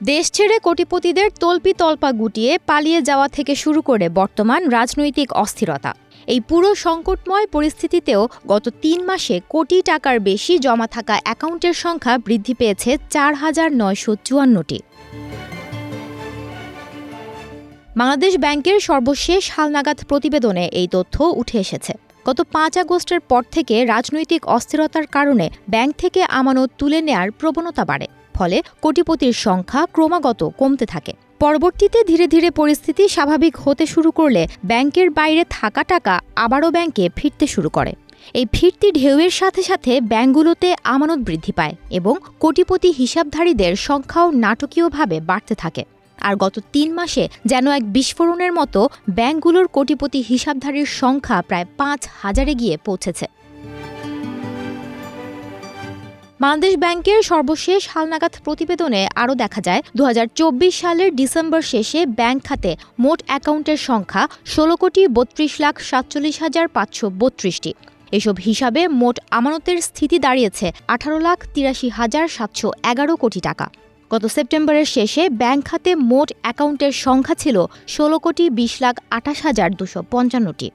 দেশ ছেড়ে কোটিপতিদের তল্পি তল্পা গুটিয়ে পালিয়ে যাওয়া থেকে শুরু করে বর্তমান রাজনৈতিক অস্থিরতা। এই পুরো সংকটময় পরিস্থিতিতেও গত তিন মাসে কোটি টাকার বেশি জমা থাকা অ্যাকাউন্টের সংখ্যা বৃদ্ধি পেয়েছে চার হাজার নয়শো চুয়ান্নটি। বাংলাদেশ ব্যাংকের সর্বশেষ হালনাগাদ প্রতিবেদনে এই তথ্য উঠে এসেছে। গত পাঁচ আগস্টের পর থেকে রাজনৈতিক অস্থিরতার কারণে ব্যাংক থেকে আমানত তুলে নেয়ার প্রবণতা বাড়ে। ফলে কোটিপতির সংখ্যা ক্রমাগত কমতে থাকে। পরবর্তীতে ধীরে ধীরে পরিস্থিতি স্বাভাবিক হতে শুরু করলে ব্যাংকের বাইরে থাকা টাকা আবারও ব্যাংকে ফিরতে শুরু করে। এই ফিরতি ঢেউয়ের সাথে সাথে ব্যাংকগুলোতে আমানত বৃদ্ধি পায় এবং কোটিপতি হিসাবধারীদের সংখ্যাও নাটকীয়ভাবে বাড়তে থাকে। আর গত তিন মাসে যেন এক বিস্ফোরণের মতো ব্যাংকগুলোর কোটিপতি হিসাবধারীর সংখ্যা প্রায় পাঁচ হাজারে গিয়ে পৌঁছেছে। বাংলাদেশ ব্যাংকের সর্বশেষ হালনাগাদ প্রতিবেদনে আরও দেখা যায় দু হাজার চব্বিশ সালের ডিসেম্বর শেষে ব্যাংক খাতে মোট অ্যাকাউন্টের সংখ্যা ষোলো কোটি বত্রিশ লাখ সাতচল্লিশ হাজার পাঁচশো বত্রিশটি। এসব হিসাবে মোট আমানতের স্থিতি দাঁড়িয়েছে আঠারো লাখ তিরাশি হাজার সাতশো এগারো কোটি টাকা। গত সেপ্টেম্বরের শেষে ব্যাংক খাতে মোট অ্যাকাউন্টের সংখ্যা ছিল ষোলো কোটি বিশ লাখ আঠাশ হাজার দুশো পঞ্চান্নটি।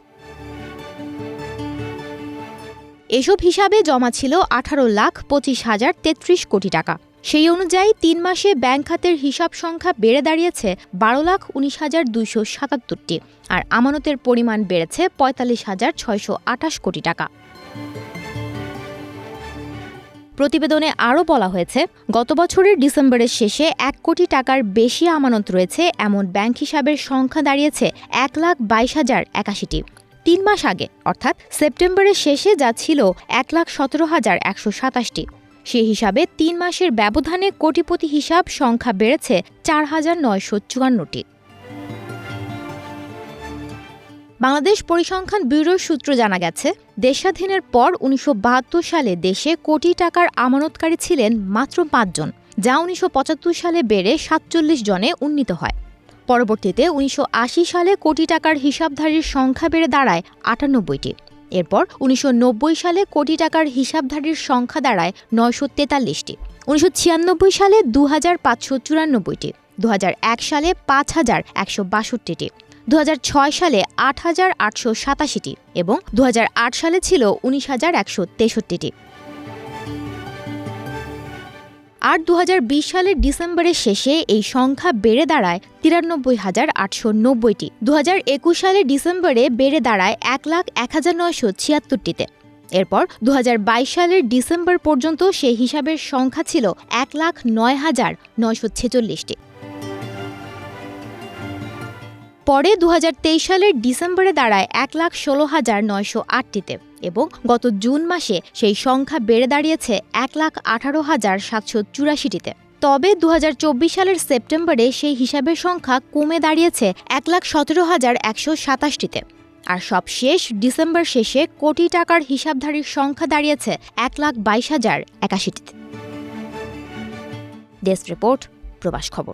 এসব হিসাবে জমা ছিল আঠারো লাখ পঁচিশ হাজার তেত্রিশ কোটি টাকা। সেই অনুযায়ী তিন মাসে ব্যাংক খাতের হিসাব সংখ্যা বেড়ে দাঁড়িয়েছে বারো লাখ উনিশ হাজার দুইশো সাতাত্তরটি আর আমানতের পরিমাণ বেড়েছে পঁয়তাল্লিশ হাজার ছয়শো আঠাশ কোটি টাকা। প্রতিবেদনে আরও বলা হয়েছে, গত বছরের ডিসেম্বরের শেষে এক কোটি টাকার বেশি আমানত রয়েছে এমন ব্যাংক হিসাবের সংখ্যা দাঁড়িয়েছে এক লাখ বাইশ হাজার একাশিটি। তিন মাস আগে, অর্থাৎ সেপ্টেম্বরের শেষে যা ছিল এক লাখ সতেরো হাজার একশো সাতাশটি। সে হিসাবে তিন মাসের ব্যবধানে কোটিপতি হিসাব সংখ্যা বেড়েছে চার হাজার নয়শো চুয়ান্নটি। বাংলাদেশ পরিসংখ্যান ব্যুরোর সূত্র জানা গেছে, দেশাধীনের পর উনিশশো বাহাত্তর সালে দেশে কোটি টাকার আমানতকারী ছিলেন মাত্র পাঁচজন, যা উনিশশো পঁচাত্তর সালে বেড়ে সাতচল্লিশ জনে উন্নীত হয়। পরবর্তীতে উনিশশো আশি সালে কোটি টাকার হিসাবধারীর সংখ্যা বেড়ে দাঁড়ায় আটানব্বইটি। এরপর উনিশশো নব্বই সালে কোটি টাকার হিসাবধারীর সংখ্যা দাঁড়ায় নয়শো তেতাল্লিশটি। উনিশশো ছিয়ানব্বই সালে দু হাজার পাঁচশো চুরানব্বইটি। দু হাজার এক সালে পাঁচ হাজার একশো বাষট্টিটি। দু সালে আট হাজার আটশো সাতাশিটি এবং দু হাজার আট সালে ছিল উনিশ হাজার একশো তেষট্টিটি। আর দু সালের ডিসেম্বরের শেষে এই সংখ্যা বেড়ে দাঁড়ায় তিরানব্বই হাজার আটশো নব্বইটি। দু হাজার একুশ সালের ডিসেম্বরে বেড়ে দাঁড়ায় এক লাখ এক হাজার নয়শো ছিয়াত্তরটিতে। এরপর দু হাজার বাইশ সালের ডিসেম্বর পর্যন্ত সেই হিসাবের সংখ্যা ছিল এক লাখ নয় হাজার নয়শো ছেচল্লিশটি। পরে দু হাজার তেইশ সালের ডিসেম্বরে দাঁড়ায় এক লাখ ষোলো হাজার নয়শো আটটিতে। এবং গত জুন মাসে সেই সংখ্যা বেড়ে দাঁড়িয়েছে এক লাখ আঠারো হাজার সাতশো চুরাশিটিতে। তবে দু হাজার চব্বিশ সালের সেপ্টেম্বরে সেই হিসাবের সংখ্যা কমে দাঁড়িয়েছে এক লাখ সতেরো হাজার একশো সাতাশটিতে। আর সবশেষ ডিসেম্বর শেষে কোটি টাকার হিসাবধারীর সংখ্যা দাঁড়িয়েছে এক লাখ বাইশ হাজার একাশিটিতে। ডেস্ক রিপোর্ট, প্রবাস খবর।